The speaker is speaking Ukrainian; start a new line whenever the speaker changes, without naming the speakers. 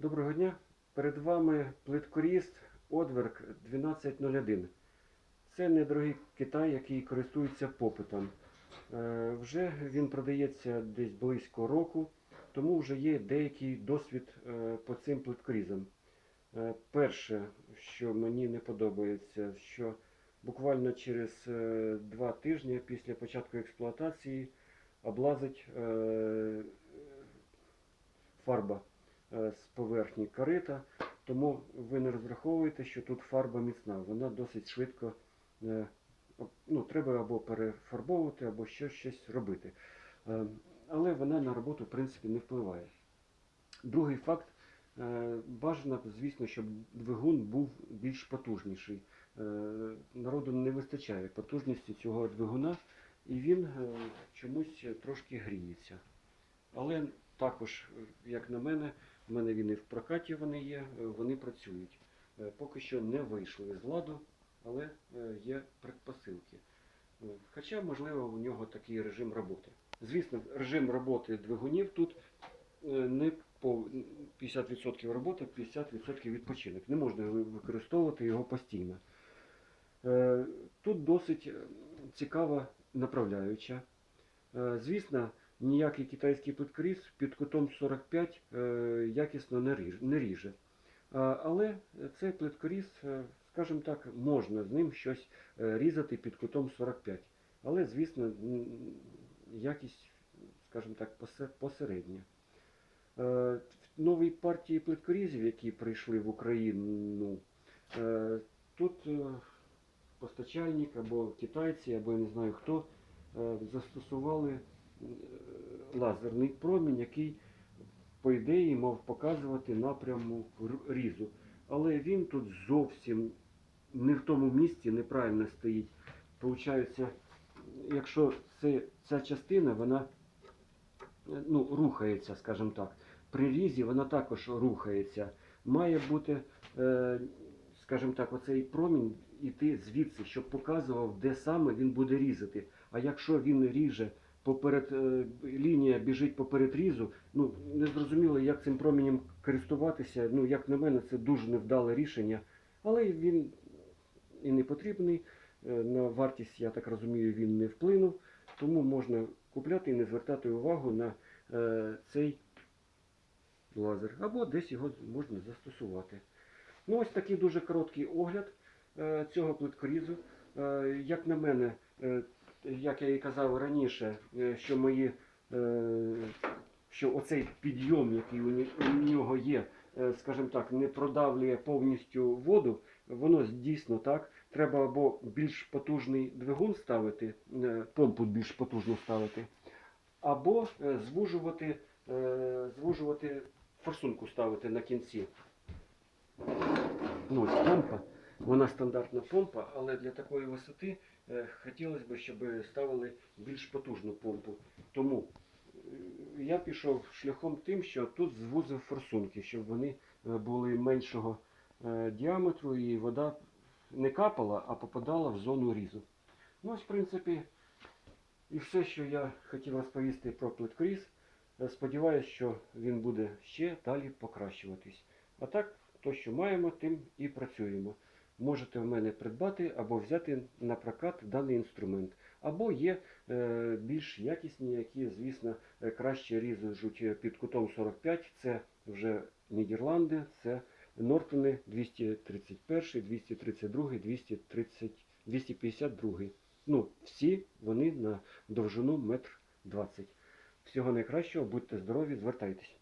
Доброго дня. Перед вами плиткоріст Одверк 1201. Це недорогий Китай, який користується попитом. Е, Вже він продається десь близько року, тому вже є деякий досвід е, по цим плиткорізам. Е, Перше, що мені не подобається, що буквально через два тижні після початку експлуатації облазить фарба з поверхні корита, тому ви не розраховуєте, що тут фарба міцна. Вона досить швидко е, ну, треба або перефарбовувати, або ще щось робити. Е, Але вона на роботу, в принципі, не впливає. Другий факт. е, Бажано, звісно, щоб двигун був більш потужніший. Е, Народу не вистачає потужності цього двигуна, і він е, чомусь трошки гріється. Але також, е, як на мене, в мене він і в прокаті вони є, е, вони працюють. Е, Поки що не вийшли з ладу, але е, є предпосилки. Хоча, можливо, у нього такий режим роботи. Звісно, режим роботи двигунів тут не по 50% роботи, 50% відпочинок. Не можна використовувати його постійно. Тут досить цікава направляюча. Звісно, ніякий китайський плиткоріз під кутом 45 е, якісно не ріже. Але цей плиткоріз, е, скажімо так, можна з ним щось е, різати під кутом 45. Але, звісно, якість, скажімо так, посередня. В новій партії плиткорізів, які прийшли в Україну, тут постачальник або китайці, або я не знаю хто, застосували лазерний промінь, який, по ідеї, мав показувати напрямок різу. Але він тут зовсім не в тому місці неправильно стоїть. Получається, якщо це, ця частина, вона е, ну, рухається, скажімо так. При різі вона також рухається. Має бути, е, скажімо так, оцей промінь іти звідси, щоб показував, де саме він буде різати. А якщо він ріже поперед е, лінія біжить поперед різу, ну не зрозуміло, як цим промінем користуватися. Ну, як на мене, це дуже невдале рішення. Але він і не потрібний. Е, На вартість, я так розумію, він не вплинув. Тому можна купляти і не звертати увагу на е, цей лазер. Або десь його можна застосувати. Ну, ось такий дуже короткий огляд цього плиткорізу. Як на мене, як я і казав раніше, е, що мої, е, що оцей підйом, який у, нього є, е, скажімо так, не продавлює повністю воду, воно дійсно так. Треба або більш потужний двигун ставити, помпу більш потужну ставити, або звужувати, звужувати форсунку ставити на кінці. Ну, ось помпа. Вона стандартна помпа, але для такої висоти е, хотілося б, щоб ставили більш потужну помпу. Тому е, я пішов шляхом тим, що тут звузив форсунки, щоб вони е, були меншого діаметру і вода не капала, а попадала в зону різу. Ну, ось, в принципі, і все, що я хотів розповісти про плиткоріз. Е, Сподіваюсь, що він буде ще далі покращуватись. А так, то, що маємо, тим і працюємо. Можете в мене придбати або взяти на прокат даний інструмент. Або є е, більш якісні, які, звісно, е, краще ріжуть під кутом 45. Це вже Нідерланди, це Нортони 231, 232, 230, 252. Ну, всі вони на довжину метр 20. Всього найкращого, будьте здорові, звертайтесь.